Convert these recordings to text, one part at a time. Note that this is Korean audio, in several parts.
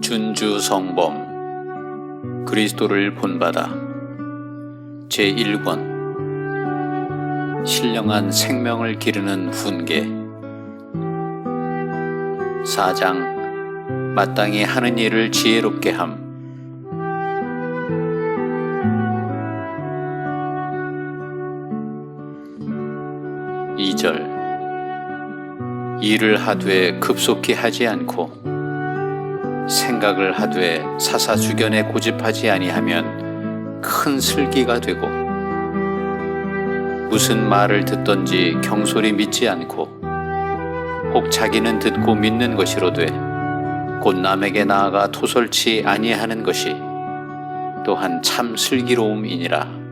준주 성범 그리스도를 본받아 제1권 신령한 생명을 기르는 훈계 4장 마땅히 하는 일을 지혜롭게 함. 2절 일을 하되 급속히 하지 않고 생각을 하되 사사주견에 고집하지 아니하면 큰 슬기가 되고 무슨 말을 듣던지 경솔히 믿지 않고 혹 자기는 듣고 믿는 것이로되 곧 남에게 나아가 토설치 아니하는 것이 또한 참 슬기로움이니라.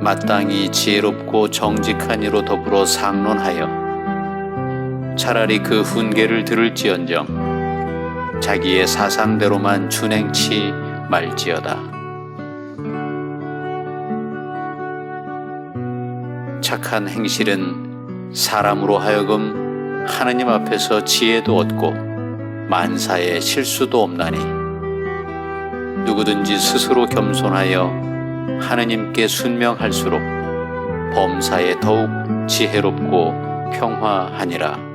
마땅히 지혜롭고 정직한 이로 더불어 상론하여 차라리 그 훈계를 들을지언정 자기의 사상대로만 준행치 말지어다. 착한 행실은 사람으로 하여금 하느님 앞에서 지혜도 얻고 만사에 실수도 없나니 누구든지 스스로 겸손하여 하느님께 순명할수록 범사에 더욱 지혜롭고 평화하니라.